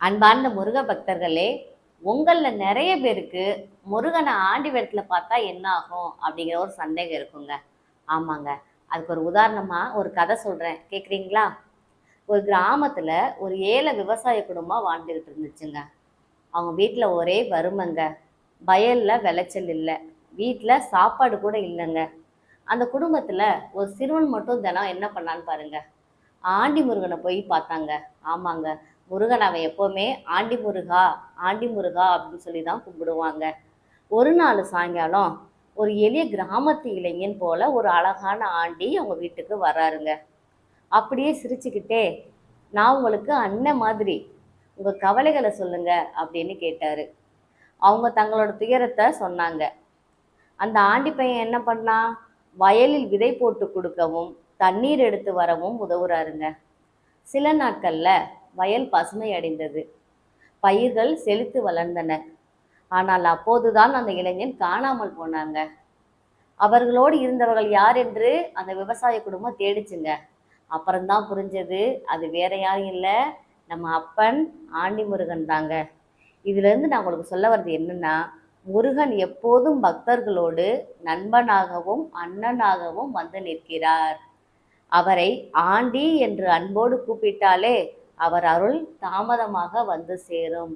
அன்பார்ந்த முருக பக்தர்களே உங்களில் நிறைய பேருக்கு முருகனை ஆண்டி வேடத்தில் பார்த்தா என்ன ஆகும் அப்படிங்கிற ஒரு சந்தேகம் இருக்குங்க. ஆமாங்க. அதுக்கு ஒரு உதாரணமாக ஒரு கதை சொல்கிறேன் கேட்குறீங்களா ஒரு கிராமத்தில் ஒரு ஏழை விவசாய குடும்பம் வாழ்ந்துக்கிட்டு இருந்துச்சுங்க. அவங்க வீட்டில் ஒரே வறுமைங்க. வயலில் விளைச்சல் இல்லை. வீட்டில் சாப்பாடு கூட இல்லைங்க. அந்த குடும்பத்தில் ஒரு சிறுவன் மட்டும் தினம் என்ன பண்ணான்னு பாருங்க. ஆண்டி முருகனை போய் பார்த்தாங்க. ஆமாங்க. முருகன் அவன் எப்போவுமே ஆண்டி முருகா ஆண்டி முருகா அப்படின்னு சொல்லி தான் கும்பிடுவாங்க. ஒரு நாள் சாயங்காலம் ஒரு எளிய கிராமத்து இளைஞன் போல ஒரு அழகான ஆண்டி அவங்க வீட்டுக்கு வர்றாருங்க அப்படியே சிரிச்சுக்கிட்டே நான் உங்களுக்கு அண்ணன் மாதிரி உங்கள் கவலைகளை சொல்லுங்க அப்படின்னு கேட்டார். அவங்க தங்களோட துயரத்தை சொன்னாங்க. அந்த ஆண்டி பையன் என்ன பண்ணான் வயலில் விதை போட்டு கொடுக்கவும் தண்ணீர் எடுத்து வரவும் உதவுறாருங்க. சில நாட்களில் வயல் பசுமை அடைந்தது பயிர்கள் செழித்து வளர்ந்தன. ஆனால் அப்போதுதான் அந்த இளைஞன் காணாமல் போனாங்க. அவர்களோடு இருந்தவர்கள் யார் என்று அந்த விவசாய குடும்பம் தேடிச்சுங்க. அப்புறம்தான் புரிஞ்சது அது வேற யாரும் இல்லை. நம்ம அப்பன் ஆண்டி முருகன் தாங்க. இதுலேருந்து நான் உங்களுக்கு சொல்ல வர்றது என்னன்னா முருகன் எப்போதும் பக்தர்களோடு நண்பனாகவும் அண்ணனாகவும் வந்து நிற்கிறார். அவரை ஆண்டி என்று அன்போடு கூப்பிட்டாலே அவர் அருள் தாமதமாக வந்து சேரும்.